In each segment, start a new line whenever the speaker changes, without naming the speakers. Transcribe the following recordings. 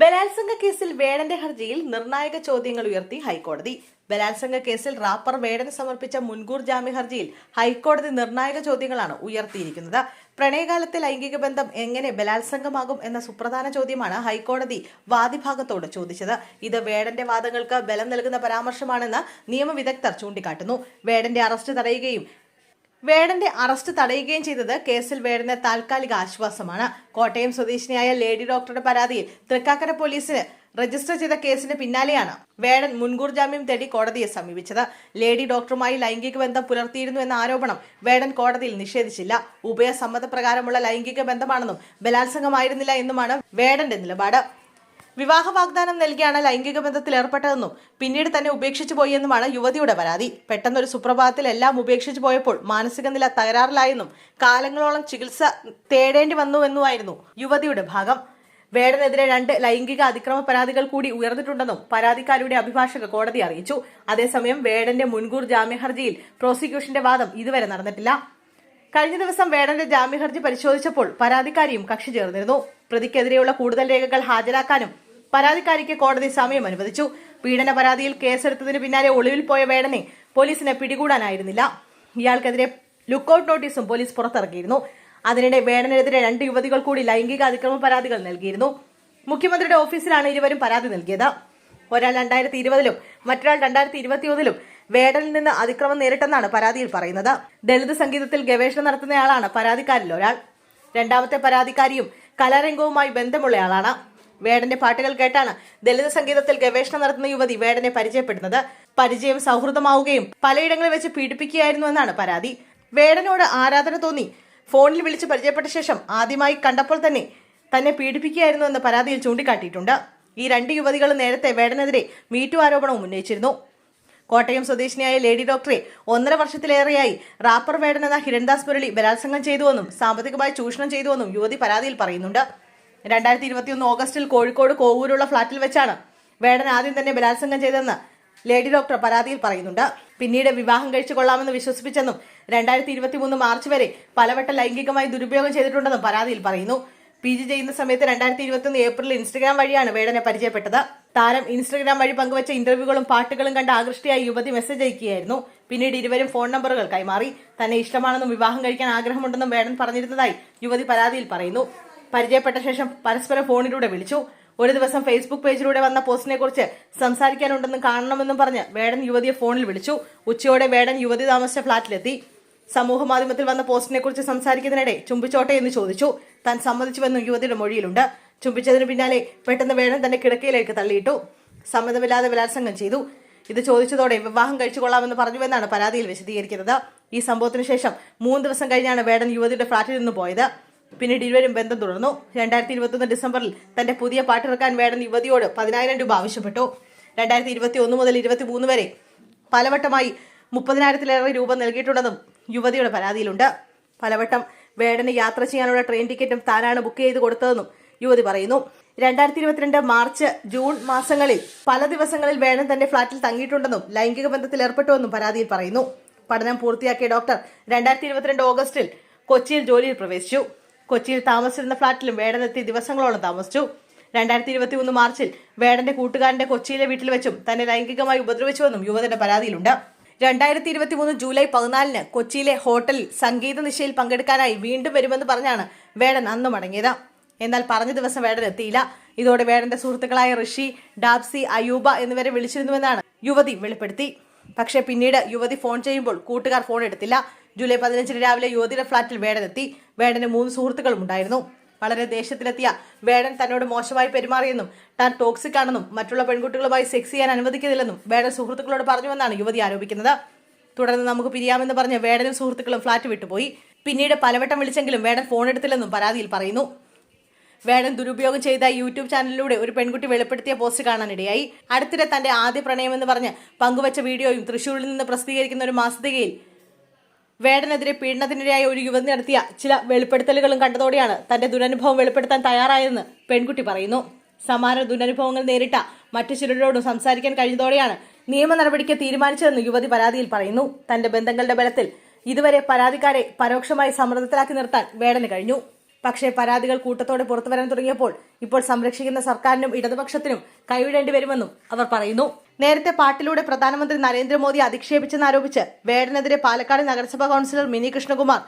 ബലാത്സംഗ കേസിൽ വേടന്റെ ഹർജിയിൽ നിർണായക ചോദ്യങ്ങൾ ഉയർത്തി ഹൈക്കോടതി. ബലാത്സംഗ കേസിൽ റാപ്പർ വേടൻ സമർപ്പിച്ച മുൻകൂർ ജാമ്യ ഹർജിയിൽ ഹൈക്കോടതി നിർണായക ചോദ്യങ്ങളാണ് ഉയർത്തിയിരിക്കുന്നത്. പ്രണയകാലത്തെ ലൈംഗിക ബന്ധം എങ്ങനെ ബലാത്സംഗമാകും എന്ന സുപ്രധാന ചോദ്യമാണ് ഹൈക്കോടതി വാദിഭാഗത്തോട് ചോദിച്ചത്. ഇത് വേടന്റെ വാദങ്ങൾക്ക് ബലം നൽകുന്ന പരാമർശമാണെന്ന് നിയമവിദഗ്ധർ ചൂണ്ടിക്കാട്ടുന്നു. വേടന്റെ അറസ്റ്റ് തടയുകയും വേടന്റെ അറസ്റ്റ് തടയുകയും ചെയ്തത് കേസിൽ വേടന് താൽക്കാലിക ആശ്വാസമാണ്. കോട്ടയം സ്വദേശിനിയായ ലേഡി ഡോക്ടറുടെ പരാതിയിൽ തൃക്കാക്കര പോലീസിന് രജിസ്റ്റർ ചെയ്ത കേസിന് പിന്നാലെയാണ് വേടൻ മുൻകൂർ ജാമ്യം തേടി കോടതിയെ സമീപിച്ചത്. ലേഡി ഡോക്ടറുമായി ലൈംഗിക ബന്ധം പുലർത്തിയിരുന്നു എന്ന ആരോപണം വേടൻ കോടതിയിൽ നിഷേധിച്ചില്ല. ഉഭയസമ്മതപ്രകാരമുള്ള ലൈംഗിക ബന്ധമാണെന്നും ബലാത്സംഗമായിരുന്നില്ല എന്നുമാണ് വേടന്റെ നിലപാട്. വിവാഹ വാഗ്ദാനം നൽകിയാണ് ലൈംഗിക ബന്ധത്തിൽ ഏർപ്പെട്ടതെന്നും പിന്നീട് തന്നെ ഉപേക്ഷിച്ചു പോയെന്നുമാണ് യുവതിയുടെ പരാതി. പെട്ടെന്നൊരു സുപ്രഭാതത്തിൽ എല്ലാം ഉപേക്ഷിച്ചു പോയപ്പോൾ മാനസിക നില തകരാറിലായെന്നും കാലങ്ങളോളം ചികിത്സ തേടേണ്ടി വന്നുവെന്നുമായിരുന്നു യുവതിയുടെ ഭാഗം. വേടനെതിരെ രണ്ട് ലൈംഗിക അതിക്രമ പരാതികൾ കൂടി ഉയർന്നിട്ടുണ്ടെന്നും പരാതിക്കാരിയുടെ അഭിഭാഷക കോടതി അറിയിച്ചു. അതേസമയം വേടന്റെ മുൻകൂർ ജാമ്യ ഹർജിയിൽ പ്രോസിക്യൂഷന്റെ വാദം ഇതുവരെ നടന്നിട്ടില്ല. കഴിഞ്ഞ ദിവസം വേടന്റെ ജാമ്യഹർജി പരിശോധിച്ചപ്പോൾ പരാതിക്കാരിയും കക്ഷി ചേർന്നിരുന്നു. പ്രതിക്കെതിരെയുള്ള കൂടുതൽ രേഖകൾ ഹാജരാക്കാനും പരാതിക്കാരിക്ക് കോടതി സമയം അനുവദിച്ചു. പീഡന പരാതിയിൽ കേസെടുത്തതിന് പിന്നാലെ ഒളിവിൽ പോയ വേടനെ പോലീസിനെ പിടികൂടാനായിരുന്നില്ല. ഇയാൾക്കെതിരെ ലുക്കൌട്ട് നോട്ടീസും പോലീസ് പുറത്തിറക്കിയിരുന്നു. അതിനിടെ വേടനെതിരെ രണ്ട് യുവതികൾ കൂടി ലൈംഗിക അതിക്രമ പരാതികൾ നൽകിയിരുന്നു. മുഖ്യമന്ത്രിയുടെ ഓഫീസിലാണ് ഇരുവരും പരാതി നൽകിയത്. ഒരാൾ രണ്ടായിരത്തി ഇരുപതിലും മറ്റൊരാൾ രണ്ടായിരത്തി ഇരുപത്തിയൊന്നിലും വേടനിൽ നിന്ന് അതിക്രമം നേരിട്ടെന്നാണ് പരാതിയിൽ പറയുന്നത്. ദളിത് സംഗീതത്തിൽ ഗവേഷണം നടത്തുന്നയാളാണ് പരാതിക്കാരിൽ ഒരാൾ. രണ്ടാമത്തെ പരാതിക്കാരിയും കലാരംഗവുമായി ബന്ധമുള്ളയാളാണ് വേടന്റെ പാട്ടുകൾ കേട്ടാണ് ദളിത് സംഗീതത്തിൽ ഗവേഷണം നടത്തുന്ന യുവതി വേടനെ പരിചയപ്പെടുന്നത്. പരിചയം സൗഹൃദമാവുകയും പലയിടങ്ങളിൽ വെച്ച് പീഡിപ്പിക്കുകയായിരുന്നു എന്നാണ് പരാതി. വേടനോട് ആരാധന തോന്നി. ഫോണിൽ വിളിച്ച് പരിചയപ്പെട്ട ശേഷം ആദ്യമായി കണ്ടപ്പോൾ തന്നെ തന്നെ പീഡിപ്പിക്കുകയായിരുന്നു എന്ന് പരാതിയിൽ ചൂണ്ടിക്കാട്ടിയിട്ടുണ്ട്. ഈ രണ്ട് യുവതികളും നേരത്തെ വേടനെതിരെ മീറ്റു ആരോപണവും ഉന്നയിച്ചിരുന്നു. കോട്ടയം സ്വദേശിനിയായ ലേഡി ഡോക്ടറെ ഒന്നര വർഷത്തിലേറെയായി റാപ്പർ വേടൻ എന്ന ഹിരൺദാസ് മുരളി ബലാത്സംഗം ചെയ്തുവെന്നും സാമ്പത്തികമായി ചൂഷണം ചെയ്തുവെന്നും യുവതി പരാതിയിൽ പറയുന്നുണ്ട്. രണ്ടായിരത്തി ഇരുപത്തിയൊന്ന് ഓഗസ്റ്റിൽ കോഴിക്കോട് കോവൂരുള്ള ഫ്ളാറ്റിൽ വെച്ചാണ് വേടൻ ആദ്യം തന്നെ ബലാത്സംഗം ചെയ്തെന്ന് ലേഡി ഡോക്ടർ പരാതിയിൽ പറയുന്നുണ്ട്. പിന്നീട് വിവാഹം കഴിച്ചു കൊള്ളാമെന്ന് വിശ്വസിപ്പിച്ചെന്നും രണ്ടായിരത്തി ഇരുപത്തി മൂന്ന് മാർച്ച് വരെ പലവട്ടം ലൈംഗികമായി ദുരുപയോഗം ചെയ്തിട്ടുണ്ടെന്നും പരാതിയിൽ പറയുന്നു. പി ജി ചെയ്യുന്ന സമയത്ത് രണ്ടായിരത്തി ഇരുപത്തൊന്ന് ഏപ്രിൽ ഇൻസ്റ്റഗ്രാം വഴിയാണ് വേടനെ പരിചയപ്പെട്ടത്. താരം ഇൻസ്റ്റഗ്രാം വഴി പങ്കുവച്ച ഇന്റർവ്യൂകളും പാട്ടുകളും കണ്ട് ആകൃഷ്ടിയായി യുവതി മെസ്സേജ് അയക്കുകയായിരുന്നു. പിന്നീട് ഇരുവരും ഫോൺ നമ്പറുകൾ കൈമാറി. തന്നെ ഇഷ്ടമാണെന്നും വിവാഹം കഴിക്കാൻ ആഗ്രഹമുണ്ടെന്നും വേടൻ പറഞ്ഞിരുന്നതായി യുവതി പരാതിയിൽ പറയുന്നു. പരിചയപ്പെട്ട ശേഷം പരസ്പരം ഫോണിലൂടെ വിളിച്ചു. ഒരു ദിവസം ഫേസ്ബുക്ക് പേജിലൂടെ വന്ന പോസ്റ്റിനെ കുറിച്ച് സംസാരിക്കാനുണ്ടെന്നും കാണണമെന്നും പറഞ്ഞ് വേടൻ യുവതിയെ ഫോണിൽ വിളിച്ചു. ഉച്ചയോടെ വേടൻ യുവതി താമസിച്ച ഫ്ളാറ്റിലെത്തി സമൂഹ മാധ്യമത്തിൽ വന്ന പോസ്റ്റിനെ കുറിച്ച് സംസാരിക്കുന്നതിനിടെ ചുംബിച്ചോട്ടെ എന്ന് ചോദിച്ചു. താൻ സമ്മതിച്ചുവെന്നും യുവതിയുടെ മൊഴിയിലുണ്ട്. ചുംബിച്ചതിന് പിന്നാലെ പെട്ടെന്ന് വേണം തന്നെ കിടക്കയിലേക്ക് തള്ളിയിട്ടു. സമ്മതമില്ലാതെ ബലാത്സംഗം ചെയ്തു. ഇത് ചോദിച്ചതോടെ വിവാഹം കഴിച്ചു കൊള്ളാമെന്ന് പറഞ്ഞുവെന്നാണ് പരാതിയിൽ വിശദീകരിക്കുന്നത്. ഈ സംഭവത്തിന് ശേഷം മൂന്ന് ദിവസം കഴിഞ്ഞാണ് വേടൻ യുവതിയുടെ ഫ്ളാറ്റിൽ നിന്ന് പോയത്. പിന്നീട് ഇരുവരും ബന്ധം തുടർന്നു. രണ്ടായിരത്തി ഇരുപത്തൊന്ന് ഡിസംബറിൽ തന്റെ പുതിയ പാട്ടിറക്കാൻ വേടൻ യുവതിയോട് പതിനായിരം രൂപ ആവശ്യപ്പെട്ടു. രണ്ടായിരത്തി ഇരുപത്തി ഒന്ന് മുതൽ ഇരുപത്തി മൂന്ന് വരെ പലവട്ടമായി മുപ്പതിനായിരത്തിലേറെ രൂപ നൽകിയിട്ടുണ്ടെന്നും യുവതിയുടെ പരാതിയിലുണ്ട്. പലവട്ടം വേടന് യാത്ര ചെയ്യാനുള്ള ട്രെയിൻ ടിക്കറ്റും താനാണ് ബുക്ക് ചെയ്ത് കൊടുത്തതെന്നും യുവതി പറയുന്നു. രണ്ടായിരത്തി ഇരുപത്തിരണ്ട് മാർച്ച് ജൂൺ മാസങ്ങളിൽ പല ദിവസങ്ങളിൽ വേടൻ തന്റെ ഫ്ളാറ്റിൽ തങ്ങിയിട്ടുണ്ടെന്നും ലൈംഗിക ബന്ധത്തിൽ ഏർപ്പെട്ടുവെന്നും പരാതിയിൽ പറയുന്നു. പഠനം പൂർത്തിയാക്കിയ ഡോക്ടർ രണ്ടായിരത്തി ഇരുപത്തിരണ്ട് ഓഗസ്റ്റിൽ കൊച്ചിയിൽ ജോലിയിൽ പ്രവേശിച്ചു. കൊച്ചിയിൽ താമസിച്ചിരുന്ന ഫ്ളാറ്റിലും വേടനെത്തി ദിവസങ്ങളോളം താമസിച്ചു. രണ്ടായിരത്തി ഇരുപത്തി മൂന്ന് മാർച്ചിൽ വേടന്റെ കൂട്ടുകാരന്റെ കൊച്ചിയിലെ വീട്ടിൽ വെച്ചും തന്നെ ലൈംഗികമായി ഉപദ്രവിച്ചുവെന്നും യുവതിയുടെ പരാതിയിലുണ്ട്. രണ്ടായിരത്തി ഇരുപത്തി മൂന്ന് ജൂലൈ പതിനാലിന് കൊച്ചിയിലെ ഹോട്ടലിൽ സംഗീത നിശയിൽ പങ്കെടുക്കാനായി വീണ്ടും വരുമെന്ന് പറഞ്ഞാണ് വേടൻ അന്ന് മടങ്ങിയത്. എന്നാൽ പറഞ്ഞ ദിവസം വേടൻ എത്തിയില്ല. ഇതോടെ വേടന്റെ സുഹൃത്തുക്കളായ ഋഷി ഡാബ്സി അയൂബ എന്നിവരെ വിളിച്ചിരുന്നുവെന്നാണ് യുവതി വെളിപ്പെടുത്തി. പക്ഷേ പിന്നീട് യുവതി ഫോൺ ചെയ്യുമ്പോൾ കൂട്ടുകാർ ഫോൺ എടുത്തില്ല. ജൂലൈ പതിനഞ്ചിന് രാവിലെ യുവതിയുടെ ഫ്ളാറ്റിൽ വേടനെത്തി വേടന് മൂന്ന് സുഹൃത്തുക്കളും ഉണ്ടായിരുന്നു. വളരെ ദേഷ്യത്തിലെത്തിയ വേടൻ തന്നോട് മോശമായി പെരുമാറിയെന്നും താൻ ടോക്സിക് ആണെന്നും മറ്റുള്ള പെൺകുട്ടികളുമായി സെക്സ് ചെയ്യാൻ അനുവദിക്കുന്നില്ലെന്നും വേടൻ സുഹൃത്തുക്കളോട് പറഞ്ഞുവെന്നാണ് യുവതി ആരോപിക്കുന്നത്. തുടർന്ന് നമുക്ക് പിരിയാമെന്ന് പറഞ്ഞ് വേടനും സുഹൃത്തുക്കളും ഫ്ളാറ്റ് വിട്ടുപോയി. പിന്നീട് പലവട്ടം വിളിച്ചെങ്കിലും വേടൻ ഫോൺ എടുത്തില്ലെന്നും പരാതിയിൽ പറയുന്നു. വേടൻ ദുരുപയോഗം ചെയ്ത യൂട്യൂബ് ചാനലിലൂടെ ഒരു പെൺകുട്ടി വെളിപ്പെടുത്തിയ പോസ്റ്റ് കാണാനിടയായി. അടുത്തിടെ തന്റെ ആദ്യ പ്രണയമെന്ന് പറഞ്ഞ് പങ്കുവച്ച വീഡിയോയും തൃശൂരിൽ നിന്ന് പ്രസിദ്ധീകരിക്കുന്ന ഒരു മാസികയിൽ വേടനെതിരെ പീഡനത്തിനിരയായ ഒരു യുവതി നടത്തിയ ചില വെളിപ്പെടുത്തലുകളും കണ്ടതോടെയാണ് തന്റെ ദുരനുഭവം വെളിപ്പെടുത്താൻ തയ്യാറായതെന്ന് പെൺകുട്ടി പറയുന്നു. സമാന ദുരനുഭവങ്ങൾ നേരിട്ട മറ്റു ചിലരോടും സംസാരിക്കാൻ കഴിഞ്ഞതോടെയാണ് നിയമ നടപടിക്ക് തീരുമാനിച്ചതെന്ന് യുവതി പരാതിയിൽ പറയുന്നു. തന്റെ ബന്ധങ്ങളുടെ ബലത്തിൽ ഇതുവരെ പരാതിക്കാരെ പരോക്ഷമായി സമ്മർദ്ദത്തിലാക്കി നിർത്താൻ വേടന് കഴിഞ്ഞു. പക്ഷേ പരാതികൾ കൂട്ടത്തോടെ പുറത്തുവരാൻ തുടങ്ങിയപ്പോൾ ഇപ്പോൾ സംരക്ഷിക്കുന്ന സർക്കാരിനും ഇടതുപക്ഷത്തിനും കൈവിടേണ്ടി വരുമെന്നും അവർ പറയുന്നു. നേരത്തെ പാട്ടിലൂടെ പ്രധാനമന്ത്രി നരേന്ദ്രമോദി അധിക്ഷേപിച്ചെന്നാരോപിച്ച് വേടനെതിരെ പാലക്കാട് നഗരസഭാ councillor Mini Krishnakumar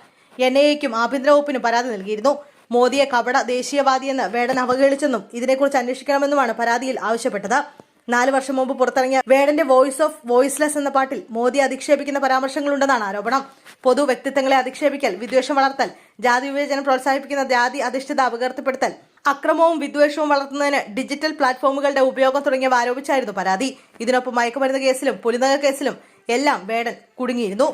N I എക്കും ആഭ്യന്തര വകുപ്പിനും പരാതി നൽകിയിരുന്നു. മോദിയെ കപട ദേശീയവാദിയെന്ന് വേടൻ അവഹേളിച്ചെന്നും ഇതിനെക്കുറിച്ച് അന്വേഷിക്കണമെന്നുമാണ് പരാതിയിൽ ആവശ്യപ്പെട്ടത്. നാല് വർഷം മുമ്പ് പുറത്തിറങ്ങിയ വേടന്റെ വോയിസ് ഓഫ് വോയിസ്ലെസ് എന്ന പാട്ടിൽ മോദി അധിക്ഷേപിക്കുന്ന പരാമർശങ്ങളുണ്ടെന്നാണ് ആരോപണം. പൊതു വ്യക്തിത്വങ്ങളെ അധിക്ഷേപിക്കൽ വിദ്വേഷം വളർത്തൽ ജാതി വിവേചനം പ്രോത്സാഹിപ്പിക്കുന്ന ജാതി അധിഷ്ഠിത അപകീർത്തിപ്പെടുത്തൽ അക്രമവും വിദ്വേഷവും വളർത്തുന്നതിന് ഡിജിറ്റൽ പ്ലാറ്റ്ഫോമുകളുടെ ഉപയോഗം തുടങ്ങിയവ ആരോപിച്ചായിരുന്നു പരാതി. ഇതിനൊപ്പം മയക്കുമരുന്ന് കേസിലും പുലിനക കേസിലും എല്ലാം വേടൻ കുടുങ്ങിയിരുന്നു.